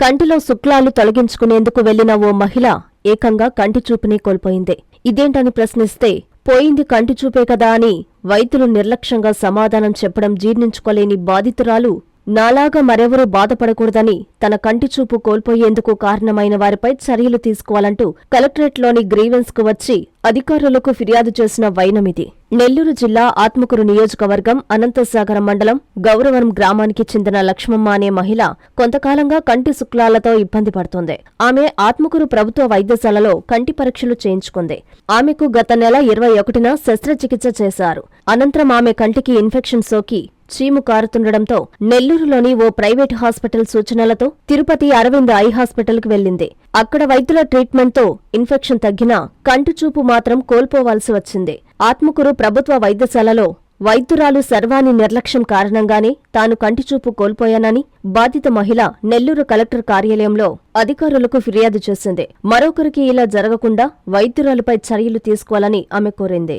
కంటిలో శుక్లాలు తొలగించుకునేందుకు వెళ్ళిన ఓ మహిళ ఏకంగా కంటి చూపుని కోల్పోయింది. ఇదేంటని ప్రశ్నిస్తే పోయింది కంటి చూపే కదా అని వైద్యులు నిర్లక్ష్యంగా సమాధానం చెప్పడం జీర్ణించుకోలేని బాధితురాలు నాలాగా మరెవరూ బాధపడకూడదని తన కంటి చూపు కోల్పోయేందుకు కారణమైన వారిపై చర్యలు తీసుకోవాలంటూ కలెక్టరేట్లోని గ్రీవెన్స్కు వచ్చి అధికారులకు ఫిర్యాదు చేసిన వైనమిది నెల్లూరు జిల్లా ఆత్మకూరు నియోజకవర్గం అనంతసాగర మండలం గౌరవరం గ్రామానికి చెందిన లక్ష్మమ్మ అనే మహిళ కొంతకాలంగా కంటి శుక్లాలతో ఇబ్బంది పడుతోంది. ఆమె ఆత్మకూరు ప్రభుత్వ వైద్యశాలలో కంటి పరీక్షలు చేయించుకుంది. ఆమెకు గత నెల ఇరవై ఒకటిన శస్త్రచికిత్స చేశారు. అనంతరం ఆమె కంటికి ఇన్ఫెక్షన్ సోకి చీము కారుతుండటంతో నెల్లూరులోని ఓ ప్రైవేట్ హాస్పిటల్ సూచనలతో తిరుపతి అరవింద్ ఐ హాస్పిటల్కు వెళ్ళింది అక్కడ వైద్యుల ట్రీట్మెంట్తో ఇన్ఫెక్షన్ తగ్గినా కంటి చూపు మాత్రం కోల్పోవాల్సి వచ్చింది. ఆత్మకూరు ప్రభుత్వ వైద్యశాలలో వైద్యురాలు సర్వాణి నిర్లక్ష్యం కారణంగానే తాను కంటిచూపు కోల్పోయానని బాధిత మహిళ నెల్లూరు కలెక్టర్ కార్యాలయంలో అధికారులకు ఫిర్యాదు చేసింది. మరొకరికి ఇలా జరగకుండా వైద్యురాలపై చర్యలు తీసుకోవాలని ఆమె కోరింది.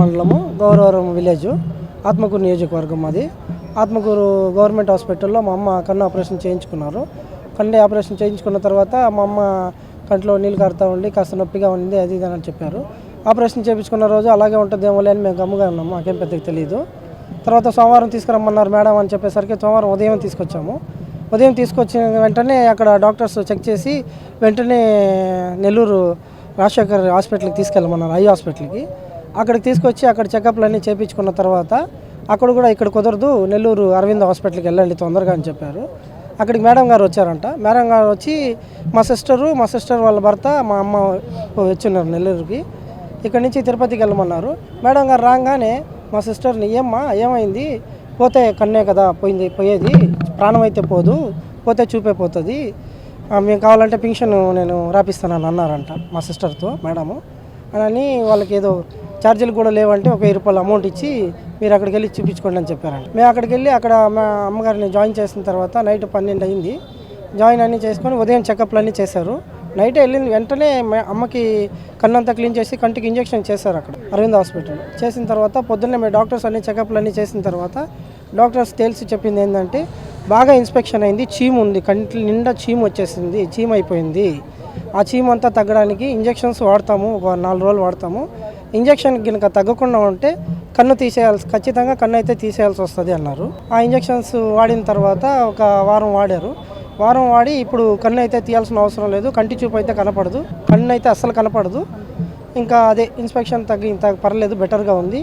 మండలము గౌరవరం విలేజ్. ఆత్మకూరు నియోజకవర్గం మాది. ఆత్మకూరు గవర్నమెంట్ హాస్పిటల్లో మా అమ్మ కన్ను ఆపరేషన్ చేయించుకున్నారు. కన్ను ఆపరేషన్ చేయించుకున్న తర్వాత మా అమ్మ కంట్లో నీళ్ళు కారుతూ ఉండి కాస్త నొప్పిగా ఉంది అది ఇది అని చెప్పారు. ఆపరేషన్ చేయించుకున్న రోజు అలాగే ఉంటుందేమో అని మేము గమ్ముగా ఉన్నాం మాకేం పెద్దగా తెలియదు తర్వాత సోమవారం తీసుకురమ్మన్నారు మేడం అని చెప్పేసరికి సోమవారం ఉదయం తీసుకొచ్చాము. ఉదయం తీసుకొచ్చిన వెంటనే అక్కడ డాక్టర్స్ చెక్ చేసి వెంటనే నెల్లూరు రాజశేఖర్ హాస్పిటల్కి తీసుకెళ్ళమన్నారు ఐ హాస్పిటల్కి. అక్కడికి తీసుకొచ్చి అక్కడ చెకప్లు అన్నీ చేయించుకున్న తర్వాత అక్కడ కూడా ఇక్కడ కుదరదు నెల్లూరు అరవింద్ హాస్పిటల్కి వెళ్ళండి తొందరగా అని చెప్పారు. అక్కడికి మేడం గారు వచ్చారంట. మేడం గారు వచ్చి మా సిస్టరు మా సిస్టర్ వాళ్ళ భర్త మా అమ్మ వచ్చిన్నారు నెల్లూరుకి. ఇక్కడి నుంచి తిరుపతికి వెళ్ళమన్నారు. మేడం గారు రాగానే మా సిస్టర్ని ఏమ్మా ఏమైంది? పోతే కన్నే కదా పోయింది పోయేది ప్రాణం అయితే పోదు పోతే చూపే పోతుంది. మేము కావాలంటే పింఛన్ నేను రాపిస్తానని అన్నారంట మా సిస్టర్తో మేడము. అని వాళ్ళకి ఏదో ఛార్జీలు కూడా లేవంటే ఒక వెయ్యి రూపాయలు అమౌంట్ ఇచ్చి మీరు అక్కడికి వెళ్ళి చూపించుకోండి అని చెప్పారంట. మేము అక్కడికి వెళ్ళి అక్కడ మా అమ్మగారిని జాయిన్ చేసిన తర్వాత నైట్ పన్నెండు అయింది. జాయిన్ అన్నీ చేసుకొని ఉదయం చెకప్లు అన్నీ చేశారు. నైట్ వెళ్ళింది వెంటనే మా అమ్మకి కన్నంతా క్లీన్ చేసి కంటికి ఇంజెక్షన్ చేశారు అక్కడ అరవింద్ హాస్పిటల్. చేసిన తర్వాత పొద్దున్నే మేము డాక్టర్స్ అన్ని చెకప్లు అన్నీ చేసిన తర్వాత డాక్టర్స్ తెలిసి చెప్పింది ఏంటంటే బాగా ఇన్స్పెక్షన్ అయింది చీము ఉంది కంటి నిండా చీము వచ్చేసింది చీము అయిపోయింది. ఆ చీమ అంతా తగ్గడానికి ఇంజెక్షన్స్ వాడతాము ఒక నాలుగు రోజులు వాడతాము. ఇంజెక్షన్ కనుక తగ్గకుండా ఉంటే కన్ను తీసేయాల్సి ఖచ్చితంగా కన్ను అయితే తీసేయాల్సి వస్తుంది అన్నారు. ఆ ఇంజెక్షన్స్ వాడిన తర్వాత ఒక వారం వాడారు. వారం వాడి ఇప్పుడు కన్ను అయితే తీయాల్సిన అవసరం లేదు. కంటి చూపు అయితే కనపడదు. కన్ను అయితే అస్సలు కనపడదు. ఇంకా అదే ఇన్స్పెక్షన్ తగ్గి తగ్గ పర్లేదు బెటర్గా ఉంది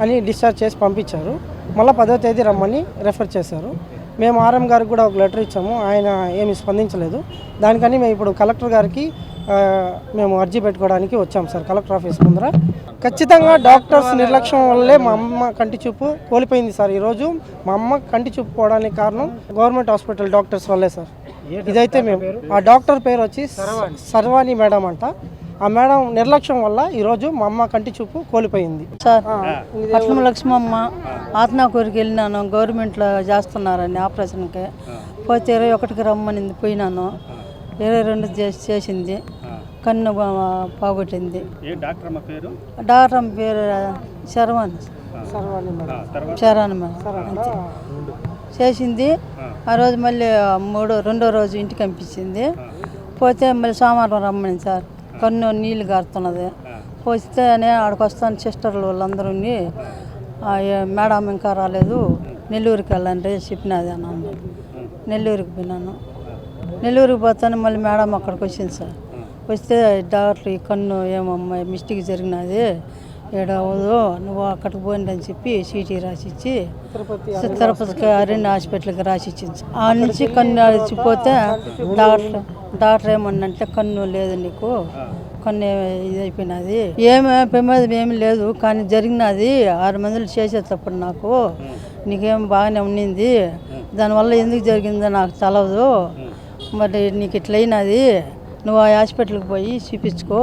అని డిశ్చార్జ్ చేసి పంపించారు. మళ్ళీ పదో తేదీ రమ్మని రెఫర్ చేశారు. మేము ఆర్ఎం గారికి కూడా ఒక లెటర్ ఇచ్చాము. ఆయన ఏమీ స్పందించలేదు. దానికని మేము ఇప్పుడు కలెక్టర్ గారికి మేము అర్జీ పెట్టుకోవడానికి వచ్చాం సార్ కలెక్టర్ ఆఫీస్ ముందర. ఖచ్చితంగా డాక్టర్స్ నిర్లక్ష్యం వల్లే మా అమ్మ కంటి చూపు కోల్పోయింది సార్. ఈరోజు మా అమ్మ కంటి చూపు పోవడానికి కారణం గవర్నమెంట్ హాస్పిటల్ డాక్టర్స్ వల్లే సార్. ఇదైతే మేము ఆ డాక్టర్ పేరు వచ్చి సర్వాణి మేడం అంట. ఆ మేడం నిర్లక్ష్యం వల్ల ఈరోజు మా అమ్మ కంటి చూపు కోల్పోయింది. సార్ పట్నం లక్ష్మమ్మ ఆత్నాకూరికి వెళ్ళినాను గవర్నమెంట్లో చేస్తున్నారని ఆపరేషన్కి. పోతే ఇరవై ఒకటికి రమ్మనింది పోయినాను. ఇరవై రెండు చేసి చేసింది. కన్ను పోగొట్టింది. ఏ డాక్టర్ అమ్మ పేరు? శర్వాన్ సర్వాణి మేడం. శరణ్ మేడం. అంతే. చేసింది. ఆ. రోజు మళ్ళీ మూడో రెండో రోజు ఇంటికి పంపించింది. పోతే మళ్ళీ సోమవారం రమ్మని సార్. కన్ను నీళ్ళు గారుతున్నది. నేను ఆడికి వస్తాను సిస్టర్లు వాళ్ళందరూ ఉండి, "ఆ, ఏ- మేడం ఇంకా రాలేదు. నెల్లూరుకి వెళ్ళండి చెప్పినది అని అన్నారు నెల్లూరుకి పోయినాను నెల్లూరుకి పోతాను మళ్ళీ మేడం అక్కడికి వచ్చింది సార్. వస్తే డాక్టర్ ఈ కన్ను ఏమమ్మా మిస్టేక్ జరిగినది. ఏడవదు నువ్వు అక్కడికి పోయింది అని చెప్పి సీటీ రాసిచ్చి తిరుపతి తిరుపతికి అరణ్య హాస్పిటల్కి రాసి ఇచ్చింది ఆ నుంచి కన్ను అడిచిపోతే డాక్టర్ డాక్టర్ ఏమన్నంటే కన్ను లేదు నీకు కన్ను ఇది అయిపోయినది. ఏమి ప్రమాదం ఏమి లేదు కానీ జరిగినది ఆరు మందులు చేసేటప్పుడు నాకు నీకేం బాగానే ఉండింది దానివల్ల ఎందుకు జరిగిందో నాకు తెలవదు. మరి నీకు ఇట్లయినది నువ్వు ఆ హాస్పిటల్కి పోయి చూపించుకో.